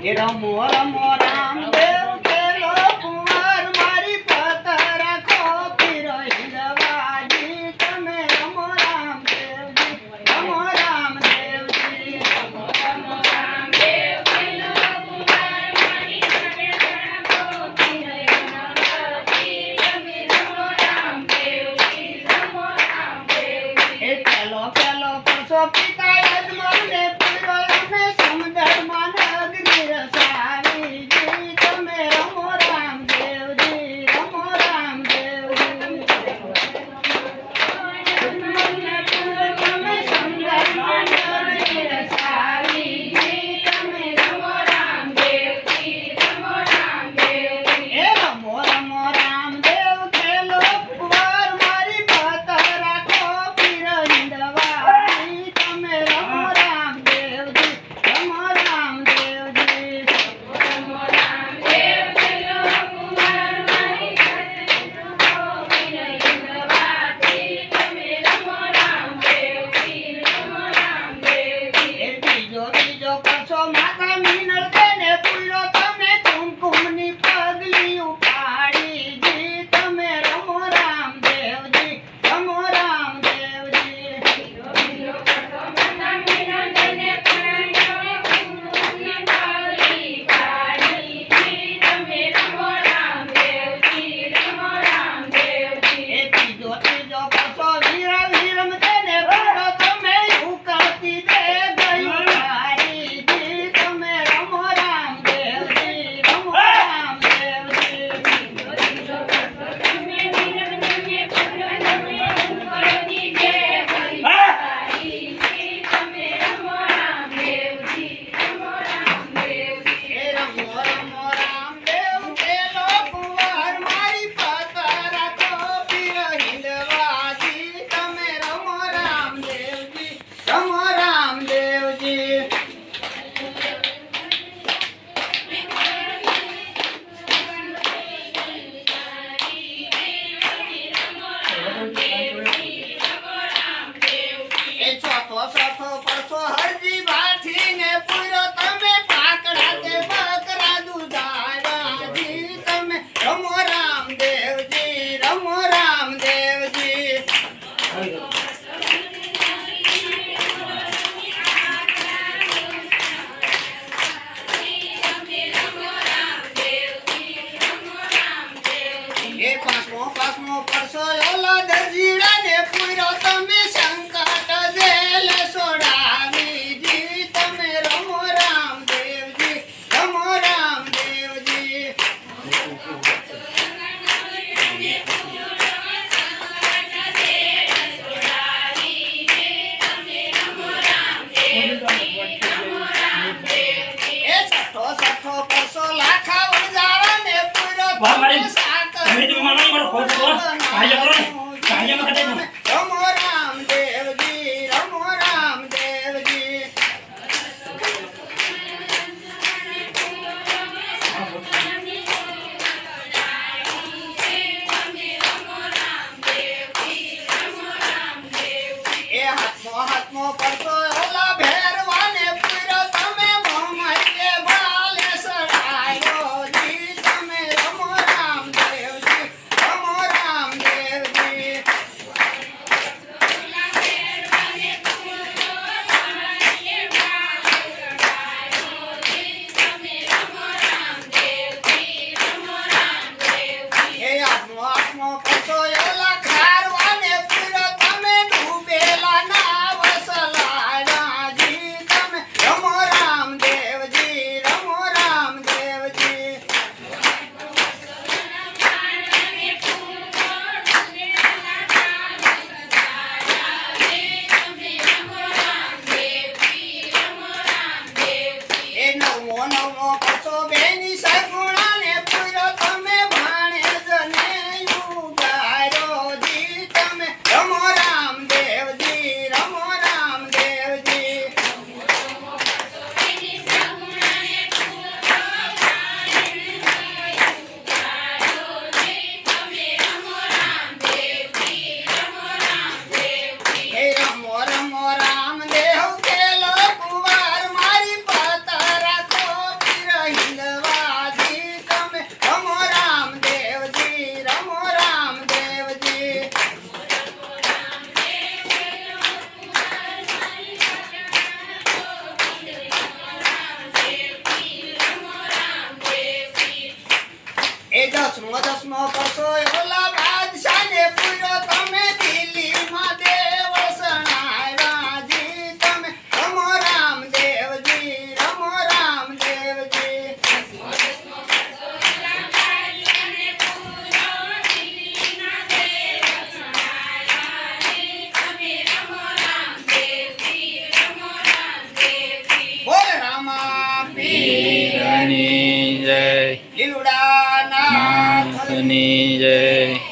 રમો રમો રામદેવ પેલો કુંવર, મારી પત રાખો ફિરવાજી તમે રમો રામદેવજી રમો રામદેવજી એ પેલો પેલો પરસો પિતા યજમાન ને એ પાંચમો પાંચમો પરસો ઓલો તમે સંકટ દેલ સોડાવી તમે રમો રામ દેવજી રામ દેવજી એ સઠો સઠો પરસો લાખા વણજારા ને પૂરો તમે તો મને નહીં પણ ખોટ કરો કાર્ય કરો ને. કાર્યમાં કદાચ પીરની પીરની જય લીલુડા નાથની જય.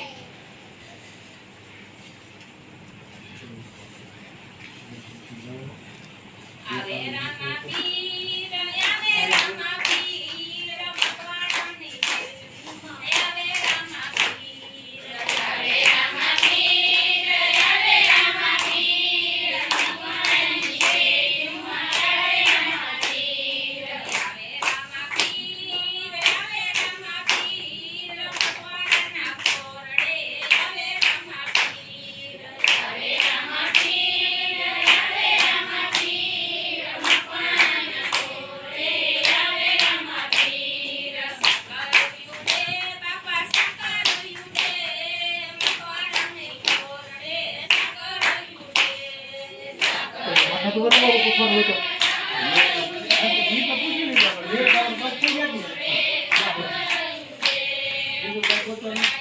ખબર પડે કે ફોન હોય તો Thank you.